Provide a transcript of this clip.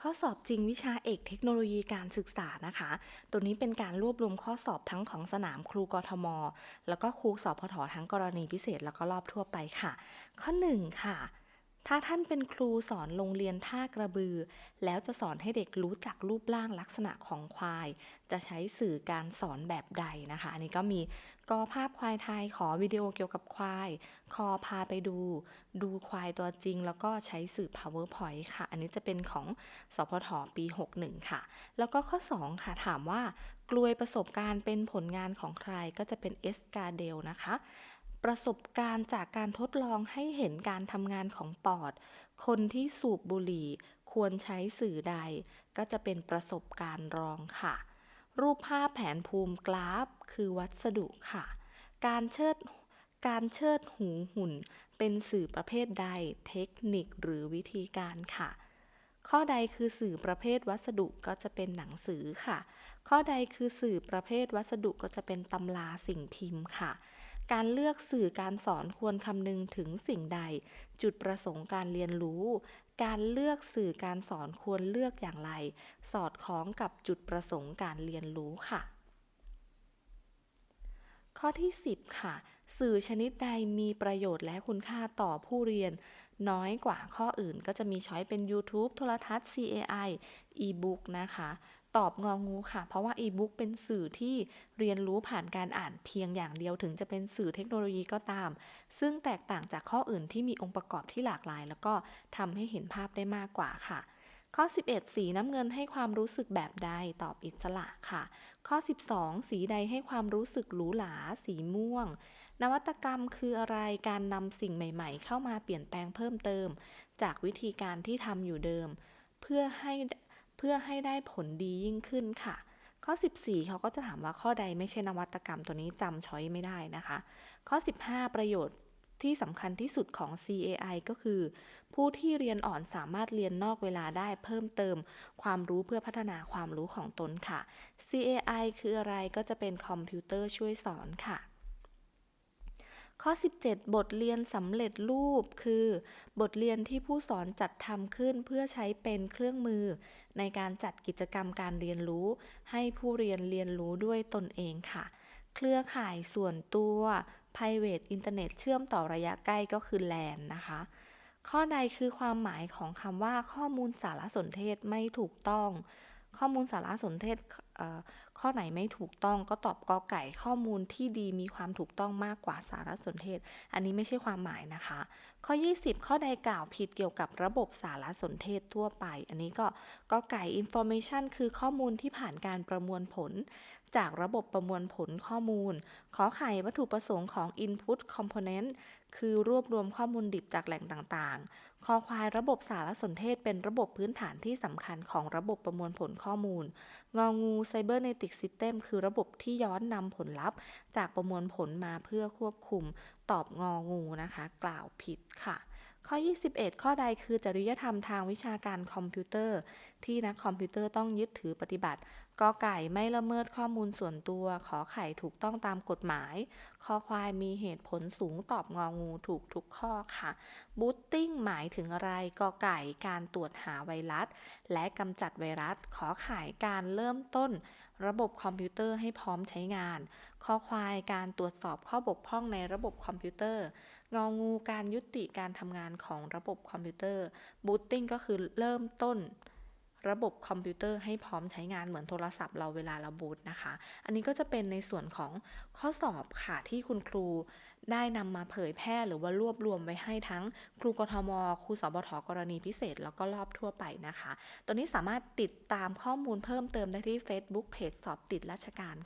ข้อสอบจริงวิชาเอกเทคโนโลยีการศึกษานะคะ ตัวนี้เป็นการรวบรวมข้อสอบทั้งของสนามครูกทม แล้วก็ครูสอบพททั้งกรณีพิเศษแล้วก็รอบทั่วไปค่ะ ข้อ 1 ค่ะ ถ้าท่านเป็นครูสอนโรงเรียนท่ากระบือ แล้วจะสอนให้เด็กรู้จักรูปร่างลักษณะของควาย จะใช้สื่อการสอนแบบใดนะคะ อันนี้ก็มีกอภาพควายไทยขอวิดีโอเกี่ยวกับควาย คอพาไปดู ดูควายตัวจริง แล้วก็ใช้สื่อ powerpoint ค่ะ อันนี้จะเป็นของสพทปี 61 ค่ะ แล้วก็ข้อ 2 ค่ะ ถามว่ากลวยประสบการณ์เป็นผลงานของใครก็จะเป็นเอสกาเดลนะคะ ประสบการณ์จากการทดลองให้เห็นการทำงานของปอด คนที่สูบบุหรี่ควรใช้สื่อใด ก็จะเป็นประสบการณ์รองค่ะ รูปภาพแผนภูมิกราฟ คือวัสดุค่ะ การเชิดการเชิดหูหุ่น เป็นสื่อประเภทใด เทคนิคหรือวิธีการค่ะ ข้อใดคือสื่อประเภทวัสดุก็จะเป็นหนังสือค่ะ ข้อใดคือสื่อประเภทวัสดุก็จะเป็นตำราสิ่งพิมพ์ค่ะ การเลือกสื่อการสอนควรคำนึงถึงสิ่งใด จุดประสงค์การเรียนรู้ การเลือกสื่อการสอนควรเลือกอย่างไร สอดคล้องกับจุดประสงค์การเรียนรู้ค่ะ ข้อที่ 10 ค่ะ สื่อชนิดใดมีประโยชน์และคุณค่าต่อผู้เรียน น้อยกว่าข้ออื่นก็จะมีช้อยเป็น YouTube โทรทัศน์ CAI e-book นะคะ ตอบงองูค่ะ เพราะว่า e-book เป็นสื่อที่เรียนรู้ผ่านการอ่านเพียงอย่างเดียวถึงจะเป็นสื่อเทคโนโลยีก็ตาม ซึ่งแตกต่างจากข้ออื่นที่มีองค์ประกอบที่หลากหลาย แล้วก็ทำให้เห็นภาพได้มากกว่าค่ะ ข้อ 11 สีน้ำเงินให้ความรู้สึกแบบใดตอบอิสระค่ะ ข้อ 12 สีใดให้ความรู้สึกหรูหรา สีม่วง นวัตกรรมคืออะไร การนำสิ่งใหม่ๆ เข้ามาเปลี่ยนแปลงเพิ่มเติม จากวิธีการที่ทำอยู่เดิม เพื่อให้ เพื่อให้ได้ผลดียิ่งขึ้นค่ะ ข้อ 14 เขาก็จะถามว่าข้อใดไม่ใช่นวัตกรรมตัวนี้จำช้อยไม่ได้นะคะ ข้อ 15 ประโยชน์ที่สำคัญที่สุดของ CAI ก็คือ ผู้ที่เรียนอ่อนสามารถเรียนนอกเวลาได้เพิ่มเติม ความรู้เพื่อพัฒนาความรู้ของตนค่ะ CAI คืออะไรก็จะเป็นคอมพิวเตอร์ช่วยสอนค่ะข้อ 17 บทเรียนสำเร็จรูปคือ บทเรียนที่ผู้สอนจัดทำขึ้นเพื่อใช้เป็นเครื่องมือ ในการจัดกิจกรรมการเรียนรู้ ให้ผู้เรียนเรียนรู้ด้วยตนเองค่ะ เครือข่ายส่วนตัว private internet เชื่อมต่อระยะใกล้ก็คือ LAN นะคะ ข้อใดคือความหมายของคำว่าข้อมูลสารสนเทศไม่ถูกต้อง ข้อมูลสารสนเทศ ข้อไหนไม่ถูกต้องก็ตอบกอไก่ข้อมูลที่ดีมีความถูกต้องมากกว่าสารสนเทศ อันนี้ไม่ใช่ความหมายนะคะ ข้อ 20 ข้อใดกล่าวผิดเกี่ยวกับระบบสารสนเทศทั่วไป อันนี้ก็กอไก่ information คือข้อมูลที่ผ่านการประมวลผล จากระบบประมวลผลข้อมูล ขอไข่วัตถุประสงค์ของ input component คือรวบรวมข้อมูลดิบจากแหล่งต่างๆ คอควายระบบสารสนเทศเป็นระบบพื้นฐานที่สำคัญของระบบประมวลผลข้อมูล งองู cybernetic system คือระบบที่ย้อนนำผลลัพธ์ จากประมวลผลมาเพื่อควบคุมตอบงองูนะคะ กล่าวผิดค่ะ ข้อ 21 ข้อใดคือจริยธรรมทางวิชาการคอมพิวเตอร์ ที่นักคอมพิวเตอร์ต้องยึดถือปฏิบัติกอไก่ไม่ละเมิดข้อมูลส่วนตัว ขอไข่ถูกต้องตามกฎหมาย คอควายมีเหตุผลสูงตอบงองูถูกทุกข้อค่ะ บูตติ้งหมายถึงอะไรกอไก่การตรวจหาไวรัส และกำจัดไวรัส ขอไข่การเริ่มต้น ระบบคอมพิวเตอร์ให้พร้อมใช้งาน คอควายการตรวจสอบข้อบกพร่องในระบบคอมพิวเตอร์ งองูการยุติการทำงานของระบบคอมพิวเตอร์บูตติ้งก็คือเริ่มต้นระบบคอมพิวเตอร์ให้พร้อมใช้งานเหมือนโทรศัพท์เราเวลาเราบูตนะคะ อันนี้ก็จะเป็นในส่วนของข้อสอบค่ะที่คุณครูได้นำมาเผยแพร่หรือว่ารวบรวมไว้ให้ทั้งครูกทม ครูสบทกรณีพิเศษ แล้วก็รอบทั่วไปนะคะ ตัวนี้สามารถติดตามข้อมูลเพิ่มเติมได้ที่ Facebook เพจสอบติดราชการ